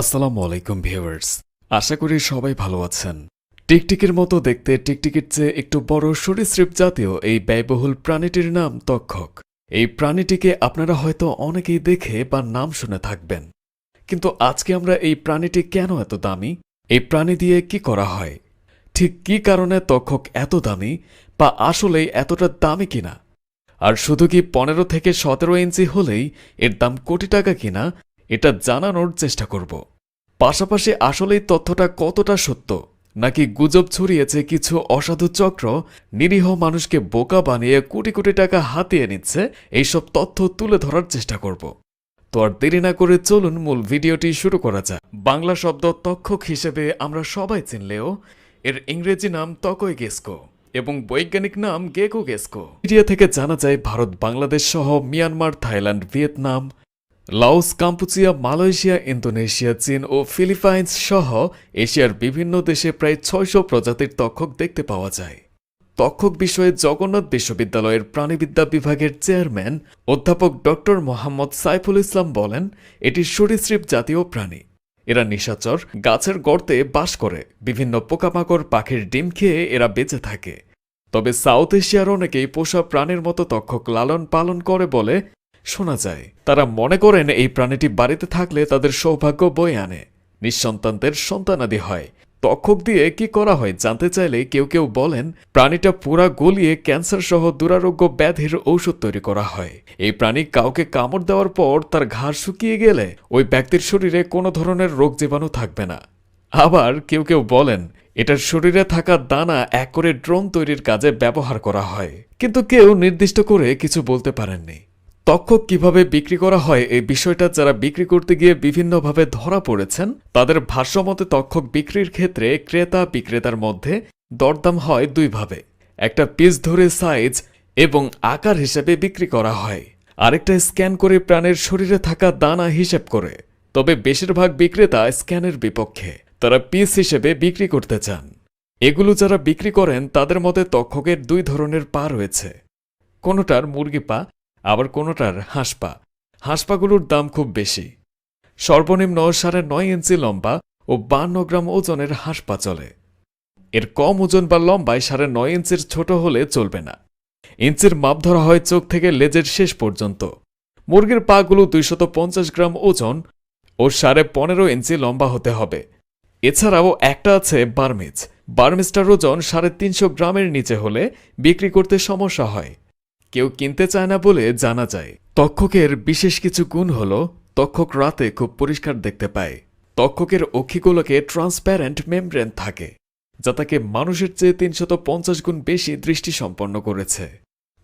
আসসালামু আলাইকুম, ভিউয়ার্স। আশা করি সবাই ভালো আছেন। টিকটিকির মতো দেখতে টিকটিকির চেয়ে একটু বড় সরীসৃপ জাতীয় এই ব্যয়বহুল প্রাণীটির নাম তক্ষক। এই প্রাণীটিকে আপনারা হয়তো অনেকেই দেখে বা নাম শুনে থাকবেন। কিন্তু আজকে আমরা এই প্রাণীটি কেন এত দামি? এই প্রাণী দিয়ে কি করা হয়? ঠিক কি কারণে তক্ষক এত দামি? বা আসলেই এতটা দামি কিনা? আর শুধু কি পনেরো থেকে সতেরো ইঞ্চি হলেই এর দাম কোটি টাকা কিনা? এটা জানানোর চেষ্টা করব। পাশাপাশি আসলেই তথ্যটা কতটা সত্য? নাকি গুজব ছড়িয়েছে কিছু অসাধু চক্র? নিরীহ মানুষকে বোকা বানিয়ে কোটি কোটি টাকা হাতিয়ে নিচ্ছে? এইসব তথ্য তুলে ধরার চেষ্টা করব। তো আর দেরি না করে চলুন মূল ভিডিওটি শুরু করা যাক। বাংলা শব্দ তক্ষক হিসেবে আমরা সবাই চিনলেও, এর ইংরেজি নাম তকই গেস্কো এবং বৈজ্ঞানিক নাম গেকো গেস্কো। মিডিয়া থেকে জানা যায়, ভারত, বাংলাদেশ সহ Myanmar, Thailand, Vietnam Laos, Kampuchea, Malaysia, Indonesia, চীন ও ফিলিপাইন্স সহ এশিয়ার বিভিন্ন দেশে প্রায় ছয়শো প্রজাতির তক্ষক দেখতে পাওয়া যায়। তক্ষক বিষয়ে জগন্নাথ বিশ্ববিদ্যালয়ের প্রাণীবিদ্যা বিভাগের চেয়ারম্যান অধ্যাপক ড মোহাম্মদ সাইফুল ইসলাম বলেন, এটি সরীসৃপ জাতীয় প্রাণী। এরা নিশাচর, গাছের গর্তে বাস করে, বিভিন্ন পোকামাকড়, পাখির ডিম খেয়ে এরা বেঁচে থাকে। তবে সাউথ এশিয়ার অনেকেই পোষা প্রাণীর মতো তক্ষক লালন পালন করে বলে শোনা যায়, তারা মনে করেন এই প্রাণীটি বাড়িতে থাকলে তাদের সৌভাগ্য বয়ে আনে। নিঃসন্তানদের সন্তানাদি হয়। তক্ষক দিয়ে কি করা হয় জানতে চাইলে কেউ কেউ বলেন, প্রাণীটা পুরা গলিয়ে ক্যান্সার সহ দুরারোগ্য ব্যাধির ঔষধ তৈরি করা হয়। এই প্রাণী কাউকে কামড় দেওয়ার পর তার ঘাড় শুকিয়ে গেলে ওই ব্যক্তির শরীরে কোনো ধরনের রোগ জীবাণু থাকবে না। আবার কেউ কেউ বলেন, এটার শরীরে থাকা দানা এক করে ড্রোন তৈরির কাজে ব্যবহার করা হয়। কিন্তু কেউ নির্দিষ্ট করে কিছু বলতে পারেননি। তক্ষক কীভাবে বিক্রি করা হয় এই বিষয়টা যারা বিক্রি করতে গিয়ে বিভিন্নভাবে ধরা পড়েছেন, তাদের ভাষ্যমতে তক্ষক বিক্রির ক্ষেত্রে ক্রেতা বিক্রেতার মধ্যে দরদাম হয় দুইভাবে। একটা পিস ধরে সাইজ এবং আকার হিসেবে বিক্রি করা হয়। আরেকটা স্ক্যান করে প্রাণের শরীরে থাকা দানা হিসেব করে। তবে বেশিরভাগ বিক্রেতা স্ক্যানের বিপক্ষে, তারা পিস হিসেবে বিক্রি করতে চান। এগুলো যারা বিক্রি করেন, তাদের মতে তক্ষকের দুই ধরনের পা রয়েছে। কোনোটার মুরগি পা আবার কোনোটার হাঁসপা। হাঁসপাগুলোর দাম খুব বেশি। সর্বনিম্ন সাড়ে নয় ইঞ্চি লম্বা ও বান্ন গ্রাম ওজনের হাঁসপা চলে। এর কম ওজন বা লম্বায় সাড়ে নয় ইঞ্চির ছোট হলে চলবে না। ইঞ্চির মাপ ধরা হয় চোখ থেকে লেজের শেষ পর্যন্ত। মুরগির পাগুলো দুইশত পঞ্চাশ গ্রাম ওজন ও সাড়ে পনেরো ইঞ্চি লম্বা হতে হবে। এছাড়াও একটা আছে বার্মিজ। বার্মিজটার ওজন সাড়ে তিনশো গ্রামের নিচে হলে বিক্রি করতে সমস্যা হয়। কেউ কিনতে চায় না বলে জানা যায়। তক্ষকের বিশেষ কিছু গুণ হল, তক্ষক রাতে খুব পরিষ্কার দেখতে পায়। তক্ষকের অক্ষিগুলোকে ট্রান্সপ্যারেন্ট মেমব্রেন থাকে, যা তাকে মানুষের চেয়ে তিনশত পঞ্চাশ গুণ বেশি দৃষ্টি সম্পন্ন করেছে।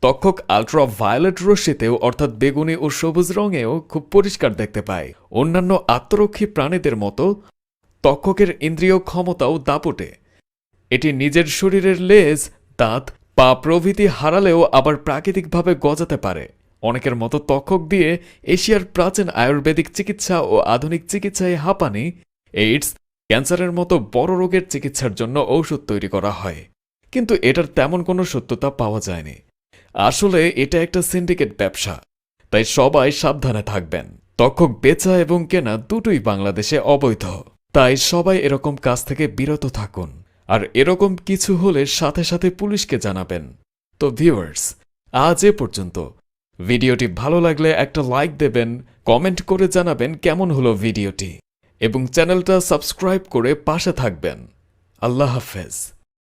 তক্ষক আলট্রা ভায়োলেট রশ্মিতেও, অর্থাৎ বেগুনি ও সবুজ রঙেও খুব পরিষ্কার দেখতে পায়। অন্যান্য আত্মরক্ষী প্রাণীদের মতো, তক্ষকের ইন্দ্রিয় ক্ষমতাও দাপটে। এটি নিজের শরীরের লেজ, দাঁত পা প্রভৃতি হারালেও আবার প্রাকৃতিকভাবে গজাতে পারে। অনেকের মতো তক্ষক দিয়ে এশিয়ার প্রাচীন আয়ুর্বেদিক চিকিৎসা ও আধুনিক চিকিৎসায় হাঁপানি, এইডস, ক্যান্সারের মতো বড় রোগের চিকিৎসার জন্য ঔষধ তৈরি করা হয়। কিন্তু এটার তেমন কোনো সত্যতা পাওয়া যায়নি। আসলে এটা একটা সিন্ডিকেট ব্যবসা, তাই সবাই সাবধানে থাকবেন। তক্ষক বেচা এবং কেনা দুটোই বাংলাদেশে অবৈধ, তাই সবাই এরকম কাজ থেকে বিরত থাকুন। আর এরকম কিছু হলে সাথে সাথে পুলিশকে জানাবেন। তো ভিউয়ার্স, আজ এ পর্যন্ত। ভিডিওটি ভালো লাগলে একটা লাইক দেবেন, কমেন্ট করে জানাবেন কেমন হলো ভিডিওটি। এবং চ্যানেলটা সাবস্ক্রাইব করে পাশে থাকবেন। আল্লাহ হাফেজ।